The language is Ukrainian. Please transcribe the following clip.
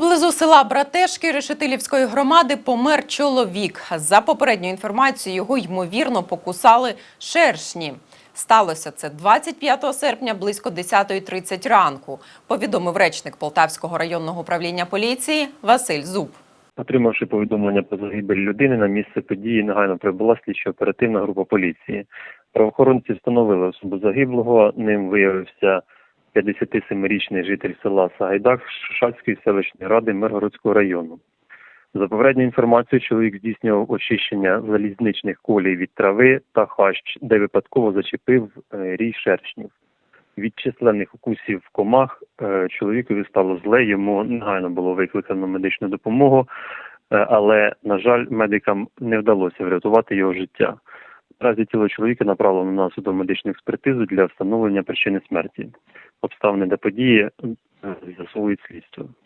Поблизу села Братешки Решетилівської громади помер чоловік. За попередньою інформацією, його ймовірно покусали шершні. Сталося це 25 серпня близько 10.30 ранку, повідомив речник Полтавського районного управління поліції Василь Зуб. Отримавши повідомлення про загибель людини, на місце події негайно прибула слідчо-оперативна група поліції. Правоохоронці встановили особу загиблого. Ним виявився 57-річний житель села Сагайдак Шацької селищної ради Миргородського району. За попередньою інформацією, чоловік здійснював очищення залізничних колій від трави та хащ, де випадково зачепив е, рій шершнів. Від численних укусів комах е, чоловікові стало зле, йому негайно було викликано медичну допомогу, е, але, на жаль, медикам не вдалося врятувати його життя. Наразі тіло чоловіка направлено на судово-медичну експертизу для встановлення причини смерті. Обставини до події е, з'ясовують слідство.